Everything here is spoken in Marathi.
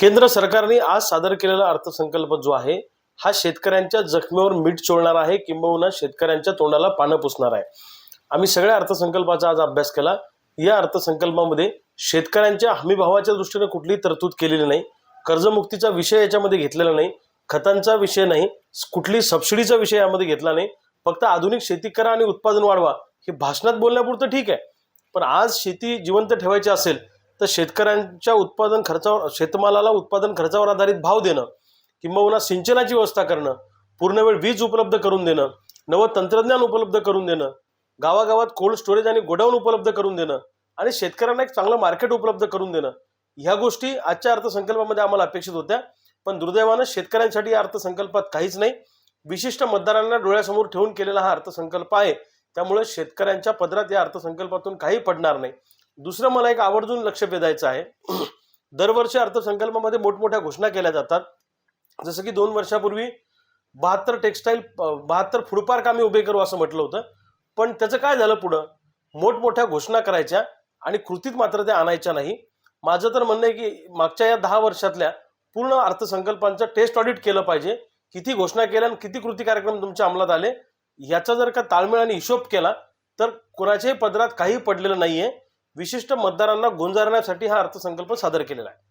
केंद्र सरकारने आज सादर केलेला अर्थसंकल्प जो आहे हा शेतकऱ्यांच्या जखमेवर मीठ चोळणार आहे किंबहुना शेतकऱ्यांच्या तोंडाला पानं पुसणार आहे. आम्ही सगळ्या अर्थसंकल्पाचा आज अभ्यास केला. या अर्थसंकल्पामध्ये शेतकऱ्यांच्या हमीभावाच्या दृष्टीने कुठलीही तरतूद केलेली नाही कर्जमुक्तीचा विषय याच्यामध्ये घेतलेला नाही खतांचा विषय नाही कुठली सबसिडीचा विषय यामध्ये घेतला नाही. फक्त आधुनिक शेती करा आणि उत्पादन वाढवा हे भाषणात बोलण्यापुरतं ठीक आहे. पण आज शेती जिवंत ठेवायची असेल तर शेतकऱ्यांच्या उत्पादन खर्चावर शेतमालाला उत्पादन खर्चावर आधारित भाव देणं किंबहुना सिंचनाची व्यवस्था करणं पूर्ण वेळ वीज उपलब्ध करून देणं नवं तंत्रज्ञान उपलब्ध करून देणं गावागावात कोल्ड स्टोरेज आणि गोडाऊन उपलब्ध करून देणं आणि शेतकऱ्यांना एक चांगलं मार्केट उपलब्ध करून देणं ह्या गोष्टी आजच्या अर्थसंकल्पामध्ये आम्हाला अपेक्षित होत्या. पण दुर्दैवानं शेतकऱ्यांसाठी या अर्थसंकल्पात काहीच नाही. विशिष्ट मतदारांना डोळ्यासमोर ठेवून केलेला हा अर्थसंकल्प आहे. त्यामुळे शेतकऱ्यांच्या पदरात या अर्थसंकल्पातून काही पडणार नाही. दुसरं मला एक आवर्जून लक्ष वेधायचं आहे. दरवर्षी अर्थसंकल्पामध्ये मोठमोठ्या घोषणा केल्या जातात. जसं की दोन वर्षापूर्वी बहात्तर टेक्स्टाईल बहात्तर फुडपार्क आम्ही उभे करू असं म्हटलं होतं. पण त्याचं काय झालं पुढं? मोठमोठ्या घोषणा करायच्या आणि कृतीत मात्र त्या आणायच्या नाही. माझं तर म्हणणं आहे की मागच्या या दहा वर्षातल्या पूर्ण अर्थसंकल्पांचं टेस्ट ऑडिट केलं पाहिजे. किती घोषणा केल्या आणि किती कृती कार्यक्रम तुमच्या अंमलात आले? याचा जर का ताळमेळ आणि हिशोब केला तर कोणाच्याही पदरात काही पडलेलं नाही आहे विशिष्ट मतदारांना गुंजारण्यासाठी हा अर्थसंकल्प सादर केलेला आहे.